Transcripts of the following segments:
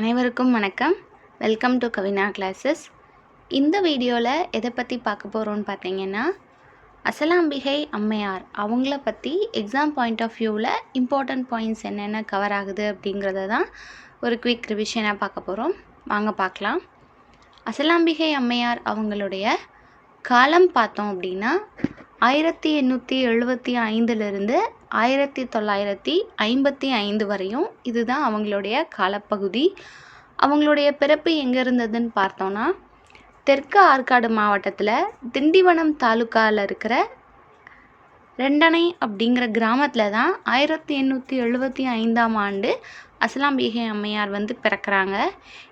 அனைவருக்கும் வணக்கம். Welcome to Kavina classes இந்த வீடியோவில் எதை பற்றி பார்க்க போகிறோன்னு பார்த்தீங்கன்னா அசலாம்பிகை அம்மையார் அவங்கள பற்றி எக்ஸாம் பாயிண்ட் ஆஃப் வியூவில் இம்பார்ட்டண்ட் பாயிண்ட்ஸ் என்னென்ன கவர் ஆகுது அப்படிங்கிறத தான் ஒரு குவிக் ரிவிஷனாக பார்க்க போகிறோம் வாங்க பார்க்கலாம். அசலாம்பிகை அம்மையார் அவங்களுடைய காலம் பார்த்தோம் அப்படின்னா ஆயிரத்தி எண்ணூற்றி எழுபத்தி ஐந்துலேருந்து ஆயிரத்தி தொள்ளாயிரத்தி ஐம்பத்தி ஐந்து வரையும் இதுதான் அவங்களுடைய காலப்பகுதி. அவங்களுடைய பிறப்பு எங்கே இருந்ததுன்னு பார்த்தோன்னா தெற்கு ஆற்காடு மாவட்டத்தில் திண்டிவனம் தாலுக்காவில் இருக்கிற ரெண்டனை அப்படிங்கிற கிராமத்தில் தான் ஆயிரத்தி எண்ணூற்றி எழுபத்தி ஐந்தாம் ஆண்டு அஸ்லாம் பீகை அம்மையார் வந்து பிறக்கிறாங்க.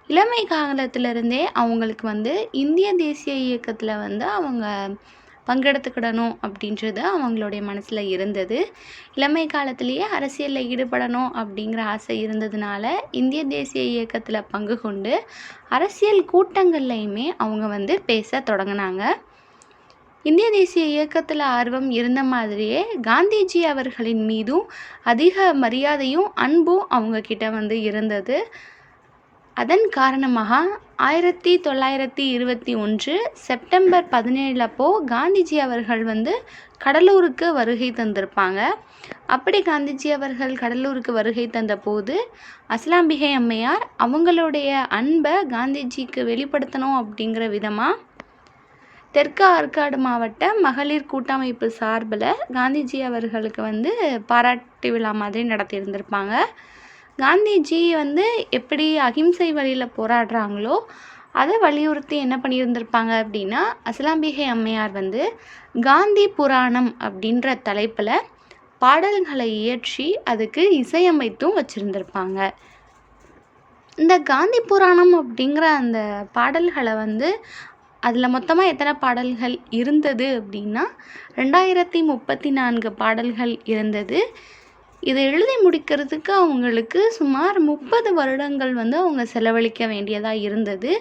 இளமை காலத்திலிருந்தே அவங்களுக்கு வந்து இந்திய தேசிய இயக்கத்தில் வந்து அவங்க பங்கெடுத்துக்கிடணும் அப்படின்றது அவங்களுடைய மனசில் இருந்தது. இளமை காலத்திலேயே அரசியலில் ஈடுபடணும் அப்படிங்கிற ஆசை இருந்ததுனால இந்திய தேசிய இயக்கத்தில் பங்கு கொண்டு அரசியல் கூட்டங்கள்லையுமே அவங்க வந்து பேச தொடங்கினாங்க. இந்திய தேசிய இயக்கத்தில் ஆர்வம் இருந்த மாதிரியே காந்திஜி அவர்களின் மீதும் அதிக மரியாதையும் அன்பும் அவங்கக்கிட்ட வந்து இருந்தது. அதன் காரணமாக ஆயிரத்தி தொள்ளாயிரத்தி இருபத்தி ஒன்று செப்டம்பர் பதினேழு அப்போது காந்திஜி அவர்கள் வந்து கடலூருக்கு வருகை தந்திருப்பாங்க. அப்படி காந்திஜி அவர்கள் கடலூருக்கு வருகை தந்தபோது அஸ்லாம்பிகை அம்மையார் அவங்களுடைய அன்பை காந்திஜிக்கு வெளிப்படுத்தணும் அப்படிங்கிற விதமாக தெற்கு ஆற்காடு மாவட்ட மகளிர் கூட்டமைப்பு சார்பில் காந்திஜி அவர்களுக்கு வந்து பாராட்டு விழா மாதிரி நடத்தியிருந்திருப்பாங்க. காந்திஜி வந்து எப்படி அகிம்சை வழியில் போராடுறாங்களோ அதை வலியுறுத்தி என்ன பண்ணியிருந்திருப்பாங்க அப்படின்னா அசலாம்பிகை அம்மையார் வந்து காந்தி புராணம் அப்படின்ற தலைப்பில் பாடல்களை இயற்றி அதுக்கு இசையமைத்தும் வச்சுருந்துருப்பாங்க. இந்த காந்தி புராணம் அப்படிங்கிற அந்த பாடல்களை வந்து அதில் மொத்தமாக எத்தனை பாடல்கள் இருந்தது அப்படின்னா ரெண்டாயிரத்தி முப்பத்தி நான்கு பாடல்கள் இருந்தது. இதை எழுதி முடிக்கிறதுக்கு அவங்களுக்கு சுமார் முப்பது வருடங்கள் வந்து அவங்க செலவழிக்க வேண்டியதாக இருந்தது.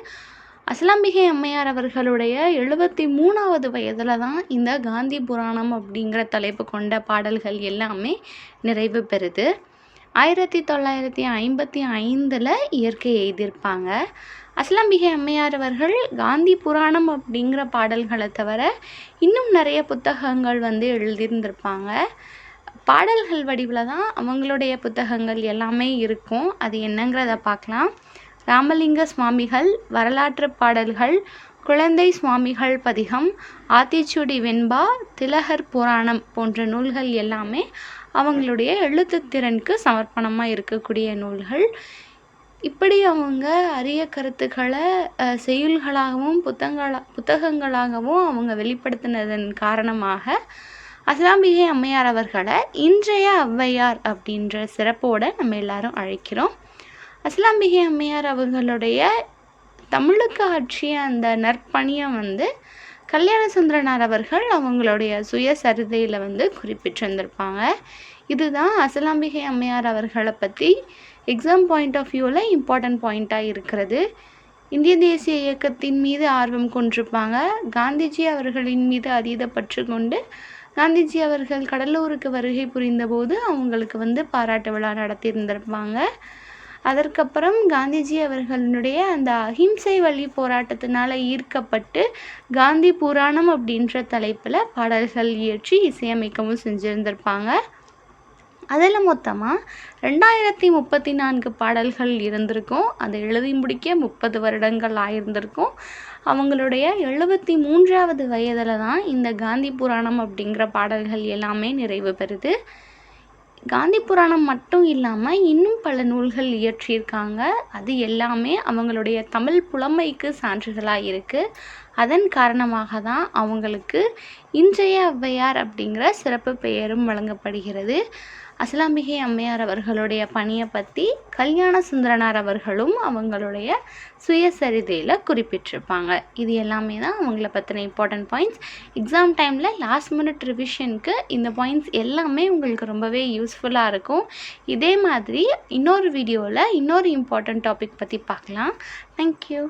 அசலாம்பிகை அம்மையார் அவர்களுடைய எழுபத்தி மூணாவது வயதில் தான் இந்த காந்தி புராணம் அப்படிங்கிற தலைப்பு கொண்ட பாடல்கள் எல்லாமே நிறைவு பெறுது. ஆயிரத்தி தொள்ளாயிரத்தி ஐம்பத்தி ஐந்தில் இயற்கை எழுதியிருப்பாங்க அஸ்லாம்பிகை அம்மையார் அவர்கள் காந்தி புராணம் அப்படிங்கிற பாடல்களை தவிர இன்னும் நிறைய புத்தகங்கள் வந்து எழுதியிருந்திருப்பாங்க. பாடல்கள் வடிவில் தான் அவங்களுடைய புத்தகங்கள் எல்லாமே இருக்கும். அது என்னங்கிறத பார்க்கலாம். ராமலிங்க சுவாமிகள் வரலாற்று பாடல்கள் குழந்தை சுவாமிகள் பதிகம் ஆத்திச்சூடி வெண்பா திலகர் புராணம் போன்ற நூல்கள் எல்லாமே அவங்களுடைய எழுத்துத்திறனுக்கு சமர்ப்பணமாக இருக்கக்கூடிய நூல்கள். இப்படி அவங்க அரிய கருத்துக்களை செய்யுள்களாகவும் புத்தகங்களா புத்தகங்களாகவும் அவங்க வெளிப்படுத்தினதன் காரணமாக அசலாம்பிகை அம்மையார் அவர்களை இன்றைய ஔவையார் அப்படின்ற சிறப்போடு நம்ம எல்லாரும் அழைக்கிறோம். அசலாம்பிகை அம்மையார் அவர்களுடைய தமிழுக்கு ஆற்றிய அந்த நற்பணியை வந்து கல்யாண சுந்தரனார் அவர்கள் அவங்களுடைய சுயசரிதையில் வந்து குறிப்பிட்டிருந்திருப்பாங்க. இதுதான் அசலாம்பிகை அம்மையார் அவர்களை பற்றி எக்ஸாம் பாயிண்ட் ஆஃப் வியூவில் இம்பார்ட்டன்ட் பாயிண்ட்டாக இருக்கிறது. இந்திய தேசிய இயக்கத்தின் மீது ஆர்வம் கொண்டிருப்பாங்க. காந்திஜி அவர்களின் மீது அதீத பற்று கொண்டு காந்திஜி அவர்கள் கடலூருக்கு வருகை புரிந்தபோது அவங்களுக்கு வந்து பாராட்டு விழா நடத்தியிருந்திருப்பாங்க. அதற்கப்புறம் காந்திஜி அவர்களுடைய அந்த அஹிம்சை வழி போராட்டத்தினால் ஈர்க்கப்பட்டு காந்தி புராணம் அப்படின்ற தலைப்பில் பாடல்கள் இயற்றி இசையமைக்கவும் செஞ்சுருந்திருப்பாங்க. அதில் மொத்தமாக ரெண்டாயிரத்தி முப்பத்தி நான்கு பாடல்கள் இருந்திருக்கும். அதை எழுதி முடிக்க முப்பது வருடங்கள் ஆயிருந்திருக்கும். அவங்களுடைய எழுபத்தி மூன்றாவது வயதில் தான் இந்த காந்தி புராணம் அப்படிங்கிற பாடல்கள் எல்லாமே நிறைவு பெறுது. காந்தி புராணம் மட்டும் இல்லாமல் இன்னும் பல நூல்கள் இயற்றியிருக்காங்க. அது எல்லாமே அவங்களுடைய தமிழ் புலமைக்கு சான்றுகளாக இருக்குது அதன் காரணமாக தான் அவங்களுக்கு இன்றைய ஔவையார் அப்படிங்கிற சிறப்பு பெயரும் வழங்கப்படுகிறது. அசலாம்பிகை அம்மையார் அவர்களுடைய பணியை பற்றி கல்யாண சுந்தரனார் அவர்களும் அவங்களுடைய சுயசரிதையில் குறிப்பிட்டிருப்பாங்க. இது எல்லாமே தான் அவங்கள பற்றின இம்பார்ட்டன்ட் பாயிண்ட்ஸ் எக்ஸாம் டைமில் லாஸ்ட் மினிட் ரிவிஷனுக்கு இந்த பாயிண்ட்ஸ் எல்லாமே உங்களுக்கு ரொம்பவே யூஸ்ஃபுல்லாக இருக்கும். இதே மாதிரி இன்னொரு வீடியோவில் இன்னொரு இம்பார்ட்டன்ட் டாபிக் பற்றி பார்க்கலாம். தேங்க்யூ